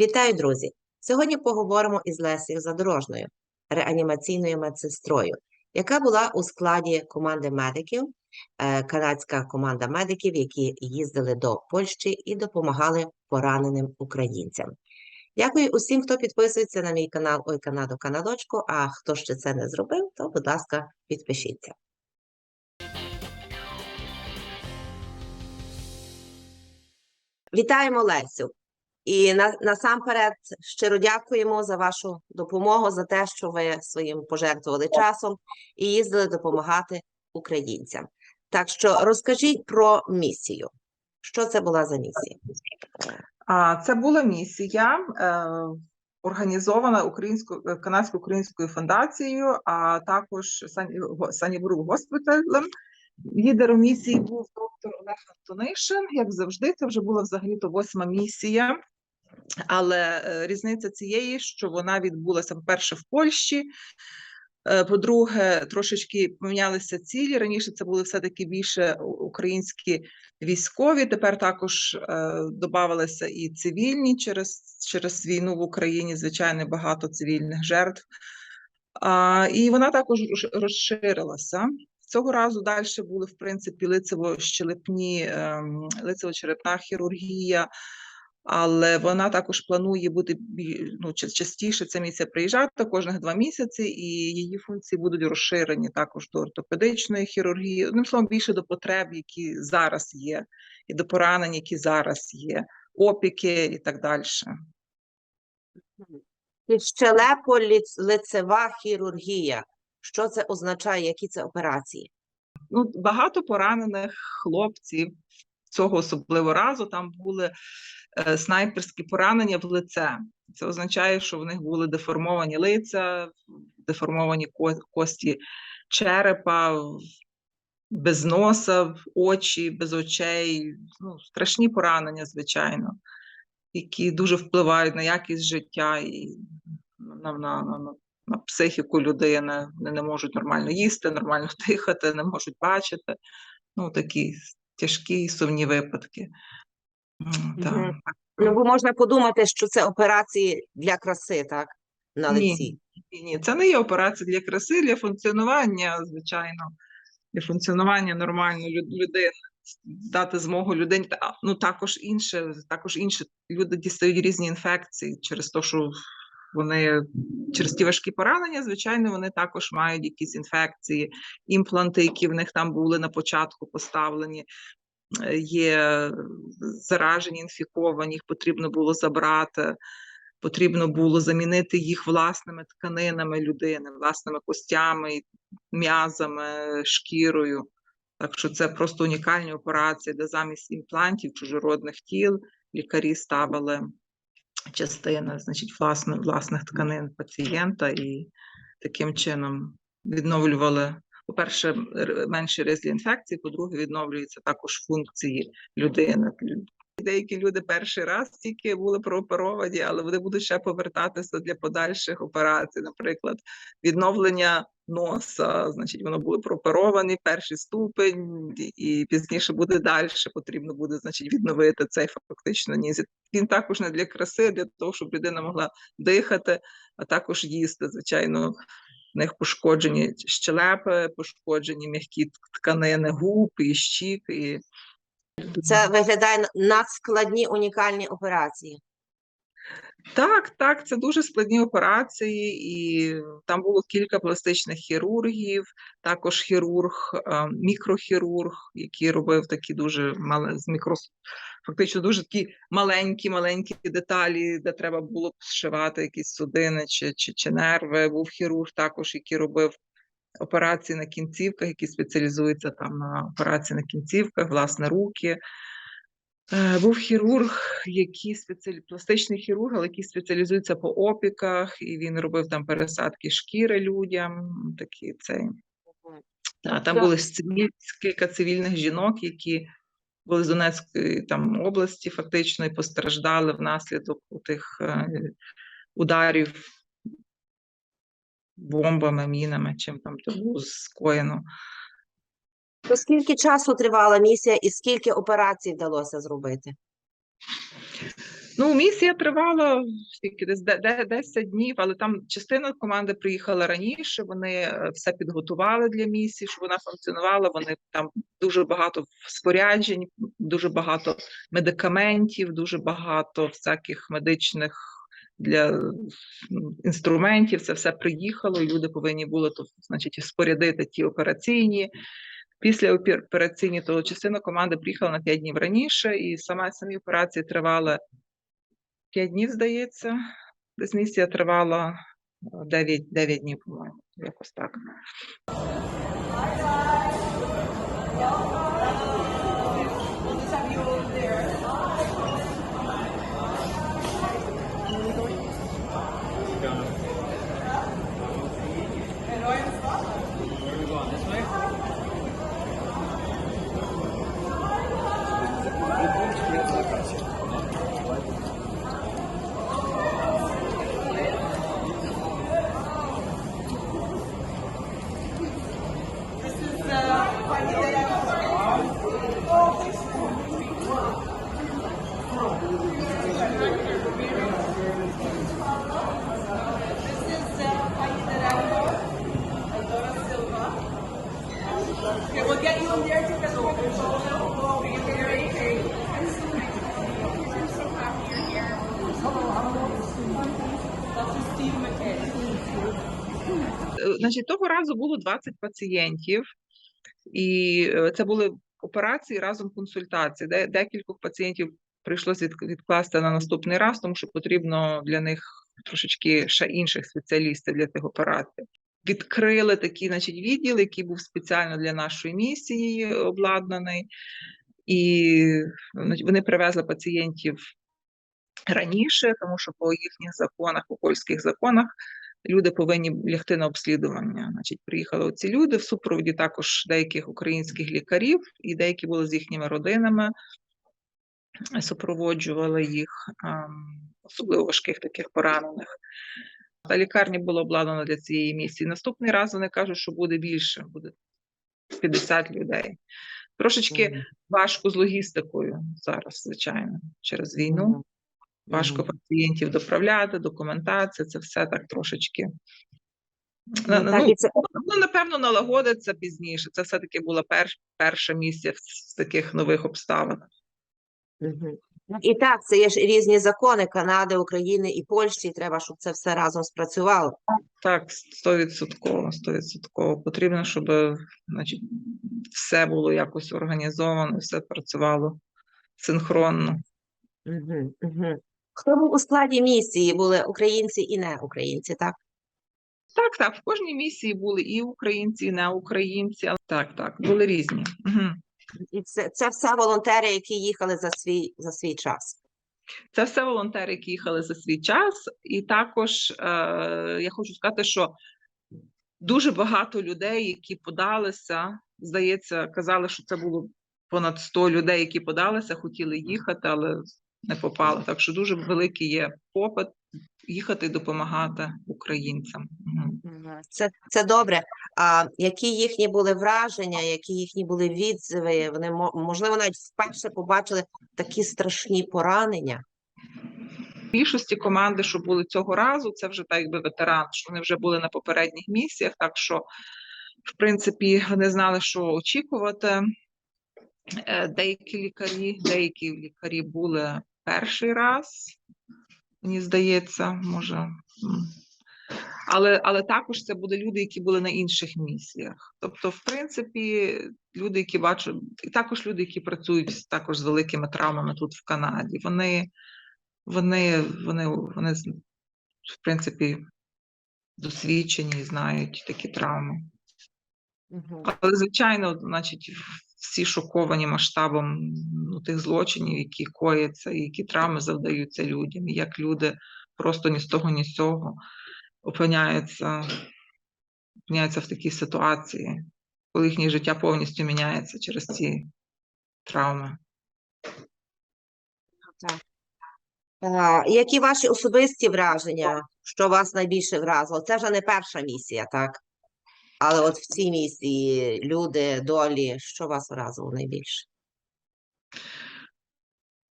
Вітаю, друзі! Сьогодні поговоримо із Лесією Задорожною, реанімаційною медсестрою, яка була у складі команди медиків, е, канадська команда медиків, які їздили до Польщі і допомагали пораненим українцям. Дякую усім, хто підписується на мій канал Ой Канадо Канадочку. А хто ще це не зробив, то, будь ласка, підпишіться. Вітаємо Лесю! І на, насамперед щиро дякуємо за вашу допомогу, за те, що ви своїм пожертвували часом і їздили допомагати українцям. Так що розкажіть про місію. Що це була за місія? А це була місія, е, організована українською е, канадсько-українською фундацією, а також Санібру госпіталем. Лідером місії був доктор Олег Антонишин. Як завжди, це вже була взагалі-то восьма місія. Але е, різниця цієї, що вона відбулася, по-перше, в Польщі. Е, По-друге, трошечки помінялися цілі. Раніше це були все-таки більше українські військові. Тепер також е, додавалися і цивільні через, через війну в Україні. Звичайно, багато цивільних жертв. А, і вона також розширилася. Цього разу далі були, в принципі, лицево-щелепні, ем, лицево-черепна хірургія, але вона також планує бути ну, частіше ця місія приїжджати кожних два місяці, і її функції будуть розширені також до ортопедичної хірургії. Одним словом, більше до потреб, які зараз є, і до поранень, які зараз є, опіки і так далі. Щелепо-лицева хірургія. Що це означає? Які це операції? ну, багато поранених хлопців цього особливо разу там були е, снайперські поранення в лице. Це означає, що в них були деформовані лиця, деформовані ко- кості черепа, без носа, очі, без очей. Ну, страшні поранення, звичайно, які дуже впливають на якість життя і на, на, на, на психіку людини. Вони не можуть нормально їсти, нормально дихати, не можуть бачити. Ну, такі тяжкі і сумні випадки. М, та. Ну, бо можна подумати, що це операції для краси, так? На лиці. Ні, ні, це не є операція для краси, для функціонування, звичайно, для функціонування нормальної людини, дати змогу людині. Ну, також інше, також інше. Люди дістають різні інфекції через те, що вони через ті важкі поранення, звичайно, вони також мають якісь інфекції, імпланти, які в них там були на початку поставлені. е, Є заражені, інфіковані, їх потрібно було забрати потрібно було замінити їх власними тканинами людини, власними костями, м'язами, шкірою. Так що це просто унікальні операції, де замість імплантів чужородних тіл лікарі ставили частини, значить, власне, власних тканин пацієнта і таким чином відновлювали. По-перше, менші менший ризик інфекції, по-друге, відновлюються також функції людини. Деякі люди перший раз тільки були прооперовані, але вони будуть ще повертатися для подальших операцій, наприклад, відновлення носа, значить, воно були прооперовані, перший ступень, і пізніше буде далі. Потрібно буде, значить, відновити цей фактично ніс. Він також не для краси, для того, щоб людина могла дихати, а також їсти. Звичайно, в них пошкоджені щелепи, пошкоджені м'які тканини губ і щік. І Це виглядає надскладні унікальні операції. Так, так, це дуже складні операції, і там було кілька пластичних хірургів, також хірург, е, мікрохірург, який робив такі дуже мали з мікрос, фактично дуже такі маленькі, маленькі деталі, де треба було зшивати якісь судини чи, чи, чи нерви. Був хірург також, який робив операції на кінцівках, які спеціалізуються там на операції на кінцівках, власне, руки. Е, Був хірург, який спеціалі... пластичний хірург, але який спеціалізується по опіках, і він робив там пересадки шкіри людям. Такі цей. Та, там Що- були кілька цивільних жінок, які були з Донецької там області, фактично, і постраждали внаслідок тих е, ударів бомбами, мінами, чим там було скоєно. То скільки часу тривала місія і скільки операцій вдалося зробити? Ну, місія тривала скільки десь де- де- 10 днів, але там частина команди приїхала раніше. Вони е, все підготували для місії, щоб вона функціонувала. Вони там дуже багато споряджень, дуже багато медикаментів, дуже багато всяких медичних для інструментів. Це все приїхало. і Люди повинні були то, значить, спорядити ті операційні. Після опер- операційні, то частина команди приїхала на 5 днів раніше, і сама самі операції тривали 5 днів, здається. Десь місія тривала 9, 9 днів, по-моєму, якось так. Значить, того разу було 20 пацієнтів, і е, це були операції разом консультації. Де декількох пацієнтів прийшлося від- відкласти на наступний раз, тому що потрібно для них трошечки ще інших спеціалістів для тих операцій. Відкрили такий, значить, відділ, який був спеціально для нашої місії обладнаний, і вони привезли пацієнтів раніше, тому що по їхніх законах, по польських законах, люди повинні лягти на обслідування. Значить, приїхали ці люди в супроводі також деяких українських лікарів, і деякі були з їхніми родинами, супроводжували їх, ем, особливо важких таких поранених. Та лікарня була обладнана для цієї місії. Наступний раз вони кажуть, що буде більше, буде 50 людей. Трошечки Мгм. важко з логістикою зараз, звичайно, через війну. Важко пацієнтів доправляти, документація, це все так трошечки. Ну, так, ну, і це, ну, напевно, налагодиться пізніше. Це все-таки була перш, перша місія в, таких нових обставинах. Ну, І так, це є ж різні закони Канади, України і Польщі, і треба, щоб це все разом спрацювало. Так, стовідсотково, стовідсотково. Потрібно, щоб значить, все було якось організовано, все працювало синхронно. Мгм, мгм. Хто був у складі місії? Були українці і не українці, так? Так, так, в кожній місії були і українці, і не українці. Так, так, були різні. Угу. І це, це все волонтери, які їхали за свій, за свій час. Це все волонтери, які їхали за свій час. І також е, я хочу сказати, що дуже багато людей, які подалися, здається, казали, що це було понад 100 людей, які подалися, хотіли їхати, але не попали. Так що дуже великий є попит їхати допомагати українцям. Це, це добре. А які їхні були враження, які їхні були відзиви? Вони, мо- можливо, навіть вперше побачили такі страшні поранення. Більшості команди, що були цього разу, це вже так якби ветерани, що вони вже були на попередніх місіях, так що, в принципі, вони знали, що очікувати. Е, Деякі лікарі, деякі лікарі були перший раз, мені здається, може. Але, але також це були люди, які були на інших місіях. Тобто, в принципі, люди, які бачать, і також люди, які працюють також з великими травмами тут в Канаді, вони, вони, вони, вони, в принципі, досвідчені і знають такі травми. Але, звичайно, значить, всі шоковані масштабом ну, тих злочинів, які кояться, і які травми завдаються людям, як люди просто ні з того, ні з цього опиняються, опиняються в такій ситуації, коли їхнє життя повністю міняється через ці травми. А, які ваші особисті враження, що вас найбільше вразило? Це вже не перша місія, так? Але от в цій місії люди, долі, що вас вразило найбільше?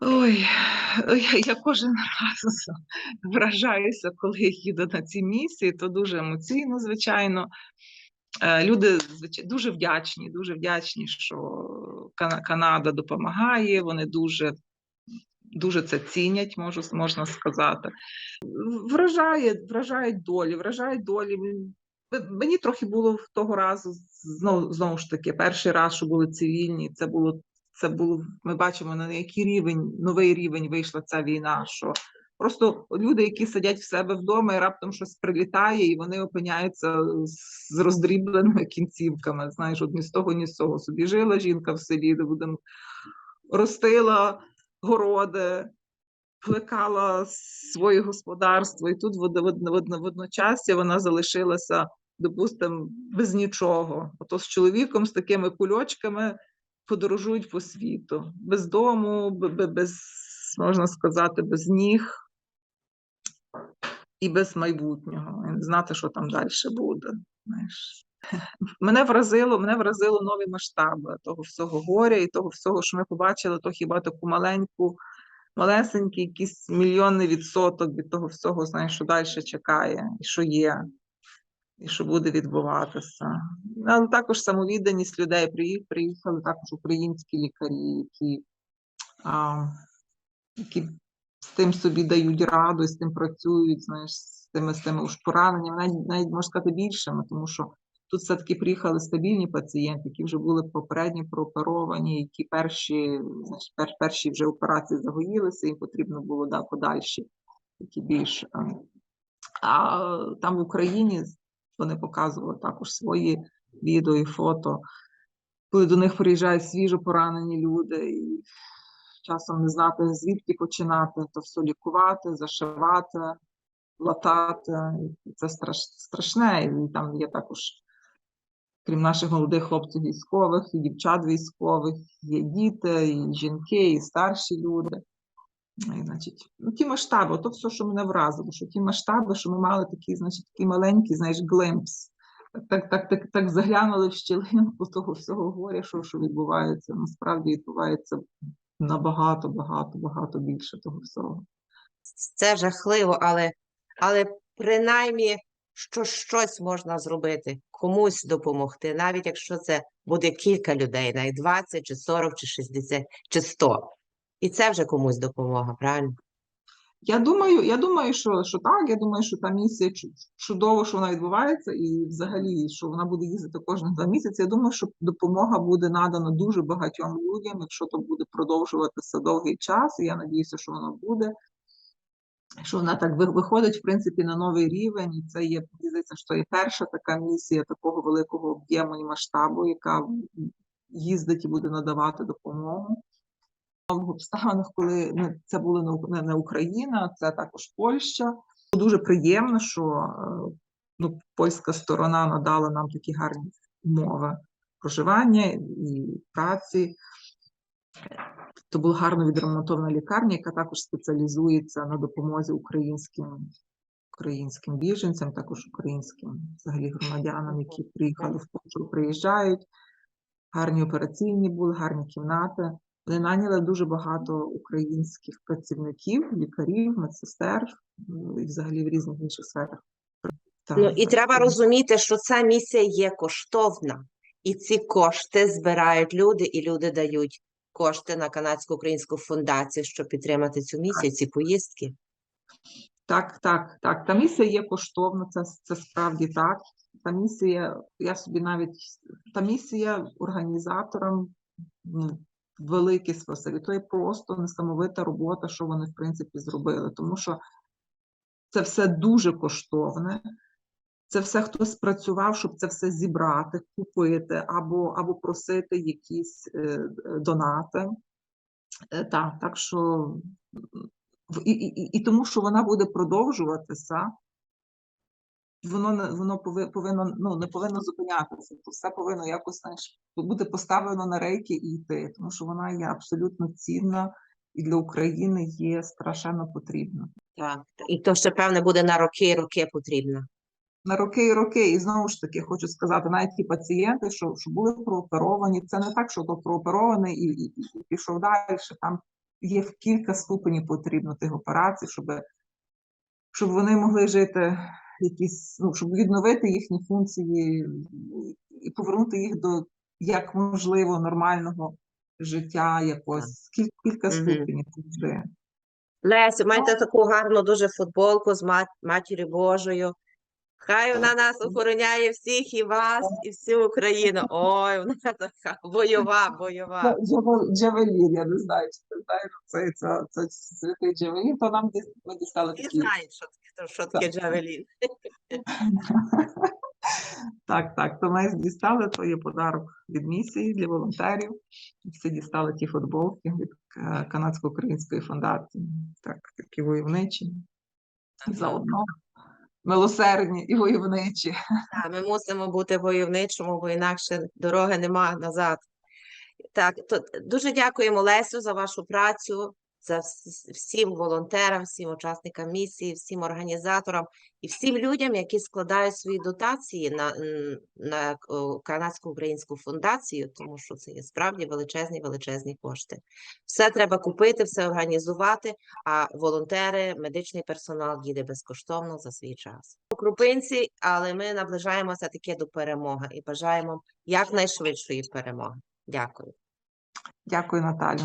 Ой, ой, я кожен раз вражаюся, коли я їду на ці місії, то дуже емоційно, звичайно. Е, Люди дуже вдячні, дуже вдячні, що Канада допомагає. Вони дуже, дуже це цінять, можу можна сказати. Вражає, вражають долі, вражають долі. Мені трохи було в того разу знову, знову ж таки, перший раз, що були цивільні, це було це було, ми бачимо, на який рівень, новий рівень вийшла ця війна. Що просто люди, які сидять в себе вдома, і раптом щось прилітає, і вони опиняються з роздрібленими кінцівками. Знаєш, от ні з того, ні з цього. Собі жила жінка в селі, де будемо ростила городи, плекала своє господарство, і тут вод- вод- вод- водночас вона залишилася, допустимо, без нічого. Ото з чоловіком, з такими кульочками подорожують по світу, без дому, без, можна сказати, без ніг і без майбутнього. І не знати, що там далі буде. Знаєш. Мене вразило, мене вразило нові масштаби того всього горя і того всього, що ми побачили, то хіба таку маленьку, малесенький якийсь мільйонний відсоток від того всього, знаєш, що далі чекає, і що є, і що буде відбуватися. Але також самовідданість людей приїхали також українські лікарі, які, а, які з тим собі дають раду, і з тим працюють, знаєш, з тими, з тими уж пораненнями, навіть, навіть можна сказати більшими, тому що тут все-таки приїхали стабільні пацієнти, які вже були попередньо прооперовані, які перші, пер, перші вже операції загоїлися, їм потрібно було да, подальші, які більш. А там в Україні вони показували також свої відео і фото, коли до них приїжджають свіжо поранені люди, і часом не знати, звідки починати, то все лікувати, зашивати, латати. Це страш, страшне. І там є також, крім наших молодих хлопців військових, і дівчат військових, є діти, і жінки, і старші люди. І, значить, ну, ті масштаби, то все, що мене вразило, що ті масштаби, що ми мали такі, значить, такі маленькі, знаєш, глимпс. Так, так, так, так заглянули в щілинку того всього горя, що, що відбувається. Насправді відбувається набагато, багато, багато більше того всього. Це жахливо, але, але принаймні, що щось можна зробити, комусь допомогти, навіть якщо це буде кілька людей, навіть 20, чи 40, чи 60, чи 100. І це вже комусь допомога, правильно? Я думаю, я думаю, що, що так. Я думаю, що та місія чудово, що вона відбувається, і взагалі, що вона буде їздити кожен два місяці. Я думаю, що допомога буде надана дуже багатьом людям, якщо то буде продовжуватися довгий час. І я надіюся, що воно буде. Що вона так виходить, в принципі, на новий рівень, і це є, здається, що є перша така місія такого великого об'єму і масштабу, яка їздить і буде надавати допомогу в обставинах, коли це була не Україна, це також Польща. Дуже приємно, що е, ну, польська сторона надала нам такі гарні умови проживання і праці. То була гарно відремонтована лікарня, яка також спеціалізується на допомозі українським, українським біженцям, також українським взагалі громадянам, які приїхали в Польщу, приїжджають. Гарні операційні були, гарні кімнати. Вони наняли дуже багато українських працівників, лікарів, медсестер ну, і взагалі в різних інших сферах. Так, Ну і так, треба розуміти, що ця місія є коштовна, і ці кошти збирають люди, і люди дають кошти на канадсько-українську фундацію, щоб підтримати цю місію, ці поїздки. Так, так, так. Та місія є коштовна, це, це справді так. Та місія, я собі навіть та місія організаторам ну, велике спасибі. То є просто несамовита робота, що вони в принципі зробили. Тому що це все дуже коштовне. Це все хтось працював, щоб це все зібрати, купити або, або просити якісь е, е, донати. Е, Так, так що і, і, і- тому, що вона буде продовжуватися, воно воно повинно ну не повинно зупинятися. То все повинно якось знаєш, бути поставлено на рейки і йти, тому що вона є абсолютно цінна і для України є страшенно потрібна. Так. І то ще, певне, буде на роки роки потрібно. На роки і роки. І знову ж таки, хочу сказати, навіть ті пацієнти, що, що були прооперовані, це не так, що то прооперований і, і, і пішов далі. Там є в кілька ступенів потрібно тих операцій, щоб, щоб вони могли жити якісь, ну, щоб відновити їхні функції і повернути їх до як можливо нормального життя якось. Кіль, кілька ступенів. Лесю, маєте таку гарну дуже футболку з мат- Матір'ю Божою. Хай вона нас охороняє всіх і вас, і всю Україну. Ой, вона така бойова, бойова. Джавел- Джавелін, я не знаю, чи ти знаєш, це, це, це святий Джавелін, то нам ми дістали такі. що таке, що таке Джавелін. Так, так, то ми дістали, то є подарок від місії для волонтерів. Всі дістали ті футболки від е, канадсько-української фундації. Так, такі войовничі. Заодно милосердні і войовничі. Так, ми мусимо бути войовничими, бо інакше дороги нема назад. Так, то дуже дякуємо Лесю за вашу працю, за всім волонтерам, всім учасникам місії, всім організаторам і всім людям, які складають свої дотації на, на канадсько-українську фундацію, тому що це є справді величезні, величезні кошти. Все треба купити, все організувати, а волонтери, медичний персонал їде безкоштовно за свій час. Крупинці, але ми наближаємося таки до перемоги і бажаємо якнайшвидшої перемоги. Дякую. Дякую, Наталю.